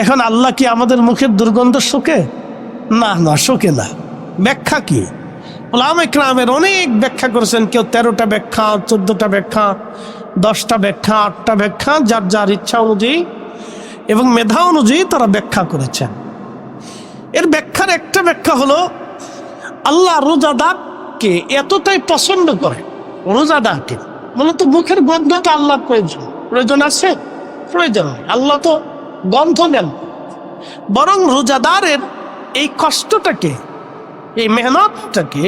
এখন আল্লাহ কি আমাদের মুখের দুর্গন্ধ শোকে? না না, শোকে না। ব্যাখ্যা কি? ওলাম ইকরামের অনেক ব্যাখ্যা করেছেন। কেউ তেরোটা ব্যাখ্যা, চোদ্দটা ব্যাখ্যা, দশটা ব্যাখ্যা, আটটা ব্যাখ্যা, যার যার ইচ্ছা অনুযায়ী এবং মেধা অনুযায়ী তারা ব্যাখ্যা করেছেন। এর ব্যাখ্যার একটা ব্যাখ্যা হলো, আল্লাহ রোজাদারকে এতটাই পছন্দ করে, রোজাদারকে মূলত মুখের গন্ধটা আল্লাহ প্রয়োজন। প্রয়োজন আছে? প্রয়োজন আল্লাহ তো গন্ধ নেন। বরং রোজাদারের এই কষ্টটাকে, এই মেহনতটাকে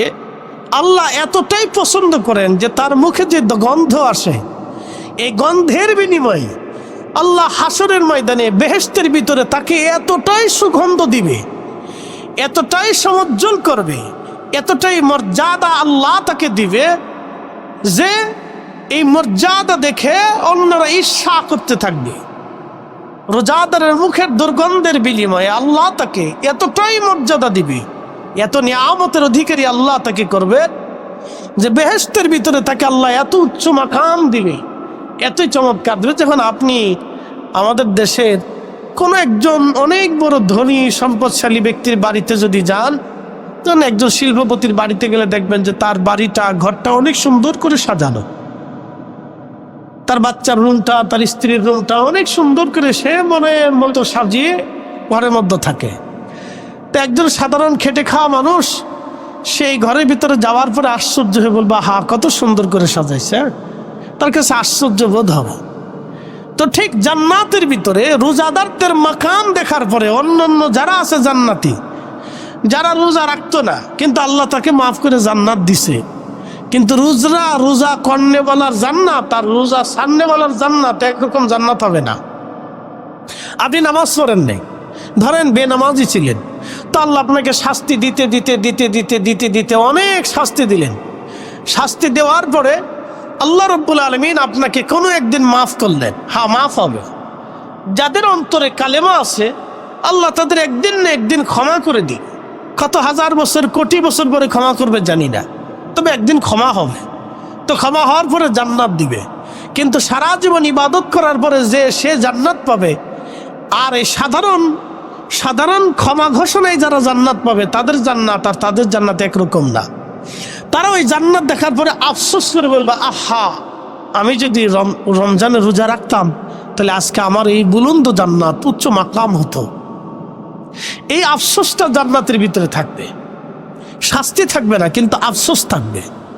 আল্লাহ এতটাই পছন্দ করেন যে তার মুখে যে গন্ধ আসে, এই গন্ধের বিনিময়ে আল্লাহ হাসরের ময়দানে বেহেস্তের ভিতরে তাকে এতটাই সুগন্ধ দিবে, এতটাই সমজ্জল করবে, এতটাই মর্যাদা আল্লাহ তাকে দিবে যে এই মর্যাদা দেখে অন্যরা ঈর্ষা করতে থাকবে। রোজাদারের মুখের দুর্গন্ধের বিনিময়ে আল্লাহ তাকে এতটাই মর্যাদা দিবে, এত নিয়ামতের অধিকারী আল্লাহ তাকে করবে যে বেহেস্তের ভিতরে তাকে আল্লাহ এত উচ্চ মাকাম দিবে, এতই চমৎকার দেবে যখন আপনি আমাদের দেশের কোনো একজন অনেক বড় ধনী, সম্পদশালী ব্যক্তির বাড়িতে যদি যান তখন একজন শিল্পপতির বাড়িতে গেলে দেখবেন যে তার বাড়িটা, ঘরটা অনেক সুন্দর করে সাজানো। তার বাচ্চার রুমটা, তার স্ত্রীর রুমটা অনেক সুন্দর করে সে মনে মতো সাজিয়ে ঘরের মধ্যে থাকে। তো একজন সাধারণ খেটে খাওয়া মানুষ সেই ঘরের ভিতরে যাওয়ার পরে আশ্চর্য হয়ে বলবা হা কত সুন্দর করে সাজাইছে হ্যাঁ?" তার কাছে আশ্চর্য বোধ হবে। তো ঠিক জান্নাতের ভিতরে রোজাদারদের মাকাম দেখার পরে অন্যান্য যারা আছে জান্নাতি, যারা রোজা রাখতো না, কিন্তু আল্লাহ তাকে মাফ করে জান্নাত দিছে। কিন্তু রোজরা, রোজা কর্নেওয়ালার জান্নাত আর রোজা সান্নেওয়ালার জান্নাত একরকম জান্নাত হবে না। আপনি নামাজ পড়েন নেই? ধরেন বেনামাজি ছিলেন। তো আল্লাহ আপনাকে শাস্তি দিতে দিতে দিতে দিতে দিতে দিতে অনেক শাস্তি দিলেন। শাস্তি দেওয়ার পরে আল্লাহ রব্বুল আলমিন আপনাকে কোনো একদিন মাফ করলেন। হ্যাঁ মাফ হবে। যাদের অন্তরে কালেমা আছে, আল্লাহ তাদের একদিন না একদিন ক্ষমা করে দিই কত হাজার বছর, কোটি বছর পরে ক্ষমা করবে জানি না। তবে একদিন ক্ষমা হবে। তো ক্ষমা হওয়ার পরে জান্নাত দিবে। কিন্তু সারা জীবন ইবাদত করার পরে যে সে জান্নাত পাবে, আর এই সাধারণ সাধারণ ক্ষমা ঘোষণায় যারা জান্নাত পাবে, তাদের জান্নাত আর তাদের জান্নাত একরকম না। তারা ওই জান্নাত দেখার পরে আফসোস করে বলবে, আহা, আমি যদি রমজানে রোজা রাখতাম, তাহলে আজকে আমার এই বুলন্দ জান্নাত উচ্চ মাকাম হতো। এই আফসোসটা জান্নাতের ভিতরে থাকবে। শাস্তি থাকবে না কিন্তু আফসোস থাকবে।